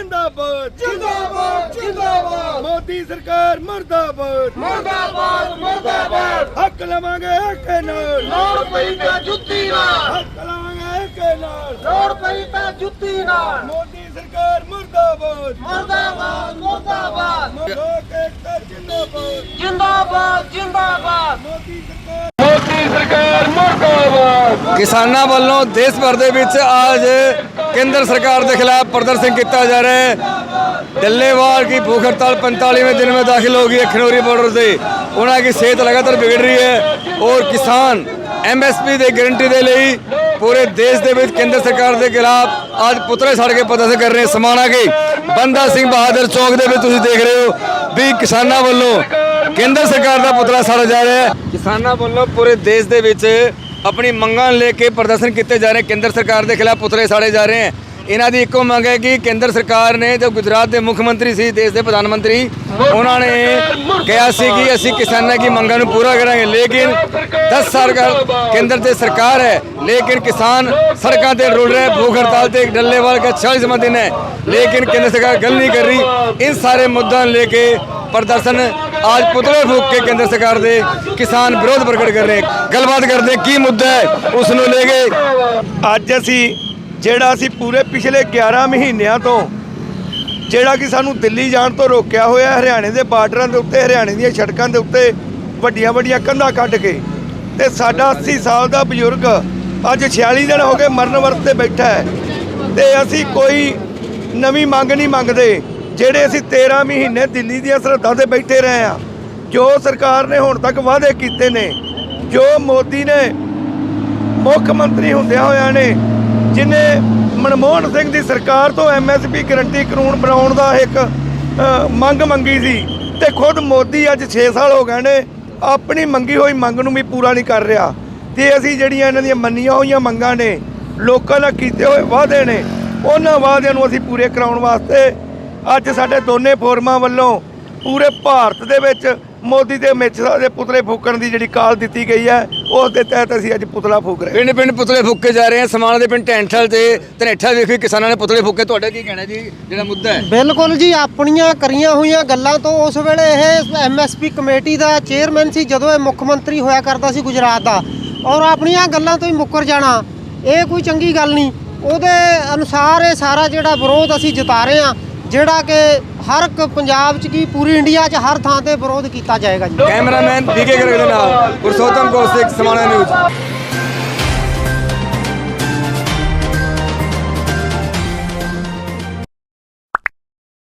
ਜਿੰਦਾਬਾਦ। ਜਿੰਦਾਬਾਦ ਜਿੰਦਾਬਾਦ। ਮੋਦੀ ਸਰਕਾਰ ਮਰਦਾਬਾਦ। ਮੁਰਦਾਬਾਦ ਮੁਰਦਾਬਾਦ। ਹੱਕ ਲਵਾਂਗੇ ਏਕੇ ਨਾਲ। ਲੋੜ ਪਈ ਤਾਂ ਜੁੱਤੀ ਨਾਲ। ਹੱਕ ਲਵਾਂਗੇ ਏਕੇ ਨਾਲ। ਲੋੜ ਪਈ ਤਾਂ ਜੁੱਤੀ ਨਾਲ। ਮੋਦੀ ਸਰਕਾਰ ਮਰਦਾਬਾਦ। ਮੁਰਦਾਬਾਦ ਮੁਰਦਾਬਾਦ। ਲੋਕ ਏਕਤਾ ਜਿੰਦਾਬਾਦ। ਜਿੰਦਾਬਾਦ ਜਿੰਦਾਬਾਦ। ਮੋਦੀ ਸਰਕਾਰ ਕਿਸਾਨਾਂ ਵੱਲੋਂ ਦੇਸ਼ ਭਰ ਦੇ ਵਿੱਚ ਅੱਜ ਕੇਂਦਰ ਸਰਕਾਰ ਦੇ ਖਿਲਾਫ ਪ੍ਰਦਰਸ਼ਨ ਕੀਤਾ ਜਾ ਰਿਹਾ ਹੈ। ਡੱਲੇਵਾਲ ਦੀ ਭੂਖ ਹੜਤਾਲ 45ਵੇਂ ਦਿਨ ਵਿੱਚ ਦਾਖਲ ਹੋ ਗਈ ਹੈ ਖਨੌਰੀ ਬਾਰਡਰ ਤੇ। ਉਹਨਾਂ ਦੀ ਸਿਹਤ ਲਗਾਤਾਰ ਵਿਗੜ ਰਹੀ ਹੈ ਔਰ ਕਿਸਾਨ ਐਮਐਸਪੀ ਦੇ ਗਾਰੰਟੀ ਦੇ ਲਈ ਪੂਰੇ ਦੇਸ਼ ਦੇ ਵਿੱਚ ਕੇਂਦਰ ਸਰਕਾਰ ਦੇ ਖਿਲਾਫ ਅੱਜ ਪੁਤਲੇ ਸੜ ਕੇ ਪ੍ਰਦਰਸ਼ਨ ਕਰ ਰਹੇ ਸਮਾਣਾ ਕੇ। ਬੰਦਾ ਸਿੰਘ ਬਹਾਦਰ ਚੌਕ ਦੇ ਵਿੱਚ ਤੁਸੀਂ ਦੇਖ ਰਹੇ ਹੋ ਵੀ ਕਿਸਾਨਾਂ ਵੱਲੋਂ ਕੇਂਦਰ ਸਰਕਾਰ ਦਾ ਪੁਤਲਾ ਸਾੜਾ ਜਾ ਰਿਹਾ ਹੈ। ਕਿਸਾਨਾਂ ਵੱਲੋਂ ਪੂਰੇ ਦੇਸ਼ ਦੇ ਵਿੱਚ ਆਪਣੀ ਮੰਗਾਂ ਲੈ ਕੇ ਪ੍ਰਦਰਸ਼ਨ ਕੀਤੇ ਜਾ ਰਹੇ ਕੇਂਦਰ ਸਰਕਾਰ ਦੇ ਖਿਲਾਫ ਪੁਤਲੇ ਸਾੜੇ ਜਾ ਰਹੇ ਹਨ ਇਹਨਾਂ ਦੀ ਇੱਕੋ ਮੰਗ ਹੈ ਕਿ ਕੇਂਦਰ ਸਰਕਾਰ ਨੇ ਜੋ ਗੁਜਰਾਤ ਦੇ ਮੁੱਖ ਮੰਤਰੀ ਸੀ, ਦੇਸ਼ ਦੇ ਪ੍ਰਧਾਨ ਮੰਤਰੀ, ਉਹਨਾਂ ਨੇ ਕਿਹਾ ਸੀ ਕਿ ਅਸੀਂ ਕਿਸਾਨਾਂ ਦੀ ਮੰਗਾਂ ਨੂੰ ਪੂਰਾ ਕਰਾਂਗੇ। ਲੇਕਿਨ 10 ਸਾਲ ਕੇਂਦਰ ਤੇ ਸਰਕਾਰ ਹੈ। ਲੇਕਿਨ ਕਿਸਾਨ ਸੜਕਾਂ ਤੇ ਰੁਲ ਰਹੇ, ਭੂਖ ਹੜਤਾਲ ਤੇ ਡੱਲੇਵਾਲ ਦਾ 46ਵਾਂ ਦਿਨ ਹੈ। ਲੇਕਿਨ ਕੇਂਦਰ ਸਰਕਾਰ ਗੱਲ ਨਹੀਂ ਕਰ ਰਹੀ। ਇਹ इन सारे ਲੈ ਕੇ ਪ੍ਰਦਰਸ਼ਨ आज पुतले फूक के केंद्र सरकार ਦੇ ਕਿਸਾਨ ਵਿਰੋਧ ਪ੍ਰਗਟ ਕਰ ਰਹੇ ਗੱਲਬਾਤ ਕਰਦੇ ਕੀ ਮੁੱਦਾ ਹੈ ਉਸ ਨੂੰ ਲੈ ਕੇ ਅੱਜ ਅਸੀਂ ਜਿਹੜਾ ਅਸੀਂ ਪੂਰੇ ਪਿਛਲੇ 11 ਮਹੀਨਿਆਂ ਤੋਂ ਜਿਹੜਾ ਕਿ ਸਾਨੂੰ ਦਿੱਲੀ ਜਾਣ ਤੋਂ ਰੋਕਿਆ ਹੋਇਆ ਹਰਿਆਣੇ ਦੇ ਬਾਰਡਰਾਂ ਦੇ ਉੱਤੇ ਹਰਿਆਣੇ ਦੀਆਂ ਸੜਕਾਂ ਦੇ ਉੱਤੇ ਵੱਡੀਆਂ ਵੱਡੀਆਂ ਕੰਧਾਂ ਕੱਢ ਕੇ ਤੇ ਸਾਡਾ 80 ਸਾਲ ਦਾ ਬਜ਼ੁਰਗ ਅੱਜ 46 ਦਿਨ ਹੋ ਗਏ ਮਰਨ ਵਰਤ ਤੇ ਬੈਠਾ ਹੈ ਤੇ ਅਸੀਂ ਕੋਈ ਨਵੀਂ ਮੰਗ ਨਹੀਂ ਮੰਗਦੇ ਜਿਹੜੇ ਅਸੀਂ 13 ਮਹੀਨੇ ਦਿੱਲੀ ਦੀਆਂ ਸਰਹੱਦਾਂ ਤੇ ਬੈਠੇ ਰਹੇ ਆ ਜੋ ਸਰਕਾਰ ਨੇ ਹੁਣ ਤੱਕ ਵਾਅਦੇ ਕੀਤੇ ਨੇ, ਜੋ ਮੋਦੀ ਨੇ ਮੁੱਖ ਮੰਤਰੀ ਹੁੰਦਿਆਂ ਹੋਇਆਂ ਨੇ, ਜਿਨੇ ਮਨਮੋਹਨ ਸਿੰਘ ਦੀ ਸਰਕਾਰ ਤੋਂ ਐਮਐਸਪੀ ਗਰੰਟੀ ਕਾਨੂੰਨ ਬਣਾਉਣ ਦਾ ਇੱਕ ਮੰਗ ਮੰਗੀ ਸੀ ਤੇ ਖੁਦ ਮੋਦੀ ਅੱਜ 6 ਸਾਲ ਹੋ ਗਏ ਨੇ, ਆਪਣੀ ਮੰਗੀ ਹੋਈ ਮੰਗ ਨੂੰ ਵੀ ਪੂਰਾ ਨਹੀਂ ਕਰ ਰਿਹਾ। ਤੇ ਅਸੀਂ ਜਿਹੜੀਆਂ ਇਹਨਾਂ ਦੀਆਂ ਮੰਨੀਆਂ ਹੋਈਆਂ ਮੰਗਾਂ ਨੇ, ਲੋਕਾਂ ਨਾਲ ਕੀਤੇ ਹੋਏ ਵਾਅਦੇ ਨੇ, ਉਹਨਾਂ ਵਾਅਦਿਆਂ ਨੂੰ ਅਸੀਂ ਪੂਰੇ ਕਰਾਉਣ ਵਾਸਤੇ ਅੱਜ ਸਾਡੇ ਦੋਨੇ ਫੋਰਮਾਂ ਵੱਲੋਂ ਪੂਰੇ ਭਾਰਤ ਦੇ ਵਿੱਚ ਮੋਦੀ ਦੇ ਅਮਿਤ ਸ਼ਾਹ ਦੇ ਪੁਤਲੇ ਫੂਕਣ ਦੀ ਜਿਹੜੀ ਕਾਲ ਦਿੱਤੀ ਗਈ ਹੈ ਉਸ ਦੇ ਤਹਿਤ ਅਸੀਂ ਅੱਜ ਪੁਤਲਾ ਫੂਕ ਰਹੇ ਹਾਂ। ਪਿੰਡ ਪਿੰਡ ਪੁਤਲੇ ਫੂਕੇ ਜਾ ਰਹੇ ਹਨ ਸਮਾਣਾ ਦੇ ਪਿੰਡ ਟੈਂਠਲ ਤੇ ਧਨੇਠਾ ਵੇਖੀ ਕਿਸਾਨਾਂ ਨੇ ਪੁਤਲੇ ਫੂਕੇ। ਤੁਹਾਡਾ ਕੀ ਕਹਿਣਾ ਜੀ? ਜਿਹੜਾ ਮੁੱਦਾ ਹੈ। ਬਿਲਕੁਲ ਜੀ ਆਪਣੀਆਂ ਕਰੀਆਂ ਹੋਈਆਂ ਗੱਲਾਂ ਤੋਂ ਉਸ ਵੇਲੇ ਇਹ ਐਮਐਸਪੀ ਕਮੇਟੀ ਦਾ ਚੇਅਰਮੈਨ ਸੀ ਜਦੋਂ ਇਹ ਮੁੱਖ ਮੰਤਰੀ ਹੋਇਆ ਕਰਦਾ ਸੀ ਗੁਜਰਾਤ ਦਾ। ਔਰ ਆਪਣੀਆਂ ਗੱਲਾਂ ਤੋਂ ਹੀ ਮੁੱਕਰ ਜਾਣਾ ਇਹ ਕੋਈ ਚੰਗੀ ਗੱਲ ਨਹੀਂ। ਉਹਦੇ ਅਨੁਸਾਰ ਇਹ ਸਾਰਾ ਜਿਹੜਾ ਵਿਰੋਧ ਅਸੀਂ ਜਤਾ ਰਹੇ ਹਾਂ। ਜਿਹੜਾ ਕਿ ਹਰ ਇੱਕ ਪੰਜਾਬ 'ਚ ਕੀ ਪੂਰੀ ਇੰਡੀਆ 'ਚ ਹਰ ਥਾਂ ਤੇ ਵਿਰੋਧ ਕੀਤਾ ਜਾਏਗਾ ਜੀ। ਕੈਮਰਾਮੈਨ ਵੀਕੇ ਗਰਗ ਦੇ ਨਾਲ ਪੁਰਸ਼ੋਤਮ ਕੌਸ਼ਿਕ ਸਮਾਣਾ ਨਿਊਜ਼।